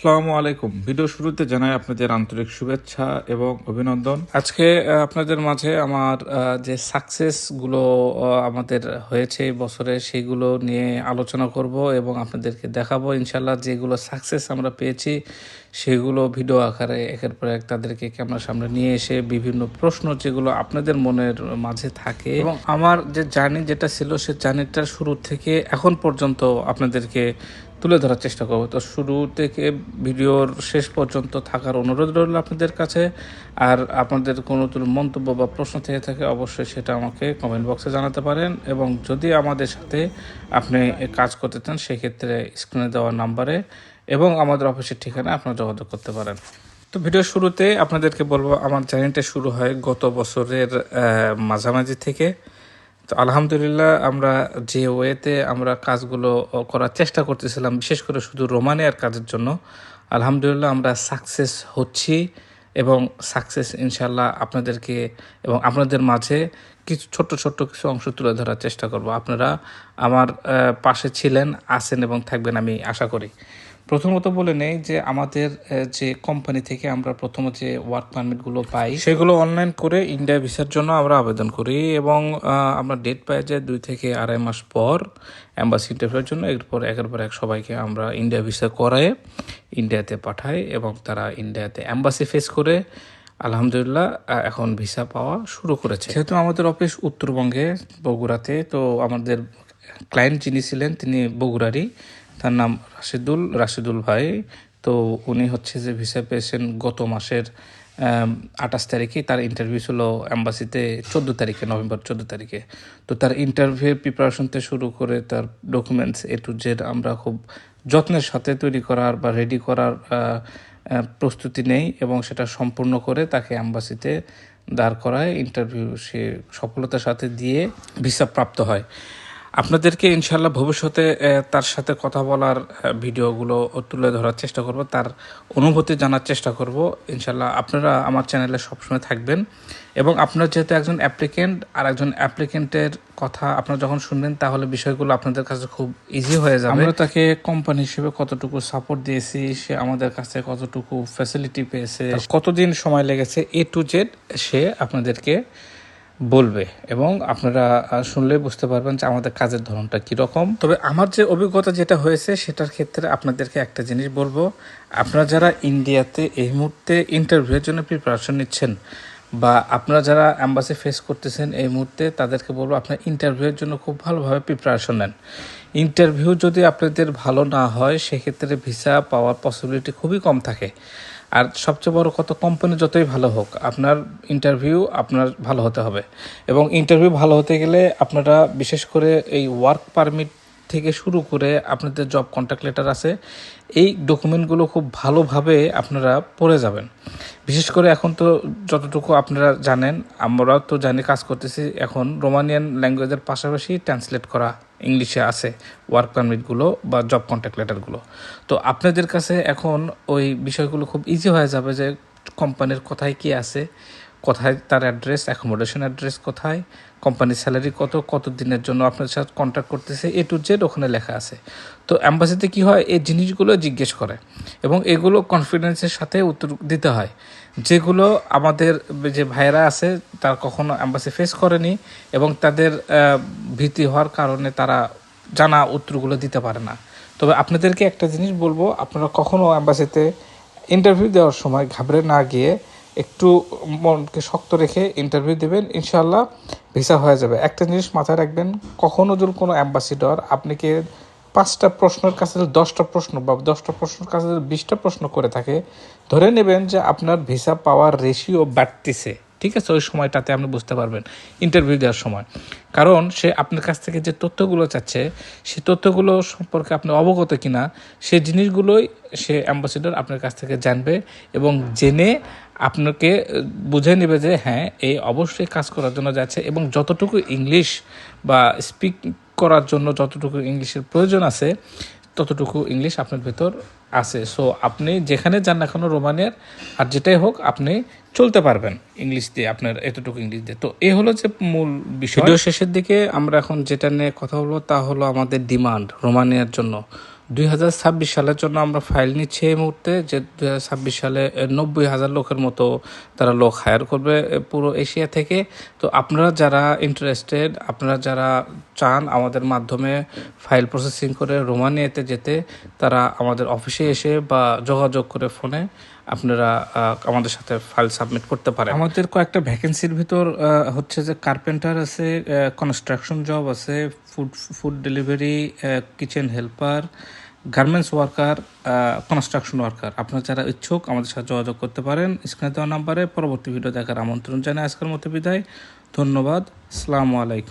আসসালামু আলাইকুম। ভিডিও শুরুতে জানাই আপনাদের আন্তরিক শুভেচ্ছা এবং অভিনন্দন। আজকে আপনাদের মাঝে আমার যে সাকসেসগুলো আমাদের হয়েছে বছরে, সেগুলো নিয়ে আলোচনা করব এবং আপনাদেরকে দেখাবো। ইনশাল্লাহ যেগুলো সাকসেস আমরা পেয়েছি, সেগুলো ভিডিও আকারে একের পর এক তাদেরকে ক্যামেরার সামনে নিয়ে এসে বিভিন্ন প্রশ্ন যেগুলো আপনাদের মনের মাঝে থাকে এবং আমার যে জার্নি যেটা ছিল, সে জার্নিটার শুরু থেকে এখন পর্যন্ত আপনাদেরকে তুলে ধরার চেষ্টা করব। তো শুরু থেকে ভিডিওর শেষ পর্যন্ত থাকার অনুরোধ রইল আপনাদের কাছে। আর আপনাদের কোনো মন্তব্য বা প্রশ্ন থেকে থাকে, অবশ্যই সেটা আমাকে কমেন্ট বক্সে জানাতে পারেন। এবং যদি আমাদের সাথে আপনি কাজ করতে চান, সেক্ষেত্রে স্ক্রিনে দেওয়া নাম্বারে এবং আমাদের অফিসের ঠিকানা আপনারা যোগাযোগ করতে পারেন। তো ভিডিও শুরুতে আপনাদেরকে বলব, আমার জার্নিটা শুরু হয় গত বছরের মাঝামাঝি থেকে। তো আলহামদুলিল্লাহ আমরা যে ওয়েতে আমরা কাজগুলো করার চেষ্টা করতেছিলাম, বিশেষ করে শুধু রোমানিয়ার কাজের জন্য, আলহামদুলিল্লাহ আমরা সাকসেস হচ্ছি এবং সাকসেস ইনশাল্লাহ আপনাদেরকে এবং আপনাদের মাঝে কিছু ছোট্ট ছোট্ট কিছু অংশ তুলে ধরার চেষ্টা করব। আপনারা আমার পাশে ছিলেন, আছেন এবং থাকবেন আমি আশা করি। প্রথমত বলে নেই যে আমাদের যে কোম্পানি থেকে আমরা প্রথম যে ওয়ার্ক পারমিটগুলো পাই সেগুলো অনলাইন করে ইন্ডিয়া ভিসার জন্য আমরা আবেদন করি এবং আমরা ডেট পাই যে দুই থেকে আড়াই মাস পর অ্যাম্বাসি ইন্টারভিউর জন্য এরপর একের পর এক সবাইকে আমরা ইন্ডিয়া ভিসা করায় ইন্ডিয়াতে পাঠাই এবং তারা ইন্ডিয়াতে অ্যাম্বাসি ফেস করে আলহামদুলিল্লাহ এখন ভিসা পাওয়া শুরু করেছে। যেহেতু আমাদের অফিস উত্তরবঙ্গে বগুড়াতে তো আমাদের ক্লায়েন্ট যিনি ছিলেন তিনি বগুড়ারই। তার নাম রাশিদুল রাশিদুল ভাই। তো উনি হচ্ছে যে ভিসা পেয়েছেন গত মাসের আঠাশ তারিখে। তার ইন্টারভিউ ছিল অ্যাম্বাসিতে চোদ্দ তারিখে, নভেম্বর চোদ্দ তারিখে। তো তার ইন্টারভিউ প্রিপারেশন থেকে শুরু করে তার ডকুমেন্টস এ টু জেড আমরা খুব যত্নের সাথে তৈরি করার বা রেডি করার প্রস্তুতি নেই এবং সেটা সম্পূর্ণ করে তাকে অ্যাম্বাসিতে দাঁড় করায়। ইন্টারভিউ সে সফলতার সাথে দিয়ে ভিসা প্রাপ্ত হয়। আপনাদেরকে ইনশাল্লাহ ভবিষ্যতে তার সাথে কথা বলার ভিডিওগুলো তুলে ধরার চেষ্টা করব তার অনুভূতি জানার চেষ্টা করব। ইনশাল্লাহ আপনারা আমার চ্যানেলে সবসময় থাকবেন। এবং আপনারা যেহেতু একজন অ্যাপ্লিকেন্ট আর একজন অ্যাপ্লিকেন্টের কথা আপনারা যখন শুনবেন তাহলে বিষয়গুলো আপনাদের কাছে খুব ইজি হয়ে যাবে। আমরা তাকে কোম্পানি হিসেবে কতটুকু সাপোর্ট দিয়েছি সে আমাদের কাছে কতটুকু ফ্যাসিলিটি পেয়েছে কতদিন সময় লেগেছে এ টু জেড সে আপনাদেরকে বলবে এবং আপনারা শুনলে বুঝতে পারবেন যে আমাদের কাজের ধরনটা কীরকম। তবে আমার যে অভিজ্ঞতা যেটা হয়েছে, সেটার ক্ষেত্রে আপনাদেরকে একটা জিনিস বলব। আপনারা যারা ইন্ডিয়াতে এই মুহূর্তে ইন্টারভিউয়ের জন্য প্রিপারেশন নিচ্ছেন বা আপনারা যারা অ্যাম্বাসি ফেস করতেছেন এই মুহূর্তে, তাদেরকে বলব আপনার ইন্টারভিউয়ের জন্য খুব ভালোভাবে প্রিপারেশন নেন। ইন্টারভিউ যদি আপনাদের ভালো না হয়, সেক্ষেত্রে ভিসা পাওয়ার পসিবিলিটি খুবই কম থাকে। আর সবচেয়ে বড় কত কোম্পানি যতই ভালো হোক, আপনার ইন্টারভিউ আপনার ভালো হতে হবে। এবং ইন্টারভিউ ভালো হতে গেলে আপনারা বিশেষ করে এই ওয়ার্ক পারমিট থেকে শুরু করে আপনাদের জব কন্ট্যাক্ট লেটার আছে, এই ডকুমেন্টগুলো খুব ভালোভাবে আপনারা পড়ে যাবেন। বিশেষ করে এখন তো যতটুকু আপনারা জানেন, আমরাও তো জানি কাজ করতেছি, এখন রোমানিয়ান ল্যাঙ্গুয়েজের পাশাপাশি ট্রান্সলেট করা ইংলিশে আছে ওয়ার্ক পারমিটগুলো বা জব কন্ট্যাক্ট লেটারগুলো তো আপনাদের কাছে এখন ওই বিষয়গুলো খুব ইজি হয়ে যাবে যে কোম্পানির কোথায় কী আছে কোথায় তার অ্যাড্রেস অ্যাকোমোডেশন অ্যাড্রেস কোথায় কোম্পানির স্যালারি কত কত দিনের জন্য আপনার সাথে কন্ট্যাক্ট করতেছে এ টু জেড ওখানে লেখা আছে। তো অ্যাম্বাসিতে কি হয়, এই জিনিসগুলো জিজ্ঞেস করে এবং এগুলো কনফিডেন্সের সাথে উত্তর দিতে হয়। যেগুলো আমাদের যে ভাইয়েরা আছে, তার কখনো অ্যাম্বাসি ফেস করেনি এবং তাদের ভীতি হওয়ার কারণে তারা জানা উত্তরগুলো দিতে পারে না। তবে আপনাদেরকে একটা জিনিস বলব, আপনারা কখনো অ্যাম্বাসিতে ইন্টারভিউ দেওয়ার সময় ঘাবড়ে না গিয়ে একটু মনকে শক্ত রেখে ইন্টারভিউ দেবেন ইনশাল্লাহ ভিসা হয়ে যাবে। একটা জিনিস মাথায় রাখবেন, কখনো যদি কোনো অ্যাম্বাসিডর আপনাকে পাঁচটা প্রশ্নের কাছে দশটা প্রশ্ন বা দশটা প্রশ্নের কাছে বিশটা প্রশ্ন করে থাকে, ধরে নেবেন যে আপনার ভিসা পাওয়ার রেশিও বাড়তিছে। ঠিক আছে, ওই সময়টাতে আপনি বুঝতে পারবেন ইন্টারভিউ দেওয়ার সময়। কারণ সে আপনার কাছ থেকে যে তথ্যগুলো চাচ্ছে, সে তথ্যগুলো সম্পর্কে আপনি অবগত কিনা, সে জিনিসগুলোই সে অ্যাম্বাসিডর আপনার কাছ থেকে জানবে এবং জেনে আপনাকে বুঝে নেবে যে হ্যাঁ এই অবশ্যই কাজ করার জন্য যাচ্ছে এবং যতটুকু ইংলিশ বা স্পিক করার জন্য যতটুকু ইংলিশের প্রয়োজন আছে, ততটুকু ইংলিশ আপনার ভেতর আছে। সো আপনি যেখানে যান না কোনো রোমানিয়ার, আর যেটাই হোক, আপনি চলতে পারবেন ইংলিশ দিয়ে, আপনার এতটুকু ইংলিশ দিয়ে। তো এ হলো যে মূল বিষয়। শেষের দিকে আমরা এখন যেটা নিয়ে কথা বলব, তা হলো আমাদের ডিমান্ড রোমানিয়ার জন্য। দুই হাজার ছাব্বিশ সালের জন্য আমরা ফাইল নিচ্ছি এই মুহূর্তে, যে দুই হাজার ছাব্বিশ সালে নব্বই হাজার লোকের মতো তারা লোক হায়ার করবে পুরো এশিয়া থেকে। তো আপনারা যারা ইন্টারেস্টেড আপনারা যারা চান আমাদের মাধ্যমে ফাইল প্রসেসিং করে রোমানিয়াতে যেতে, তারা আমাদের অফিসে এসে বা যোগাযোগ করে ফোনে আপনারা আমাদের সাথে ফাইল সাবমিট করতে পারেন। আমাদের কয়েকটা ভ্যাকেন্সির ভিতর হচ্ছে যে কার্পেন্টার আছে কনস্ট্রাকশন জব আছে food food delivery kitchen helper garments worker construction worker আপনারা যারা ইচ্ছুক আমাদের সাথে যোগাযোগ করতে পারেন। স্ক্রিনে দেওয়া নাম্বারে পরবর্তী ভিডিও দেখার আমন্ত্রণ জানাই। আজকের মতো বিদায়। ধন্যবাদ। সালামু আলাইকুম।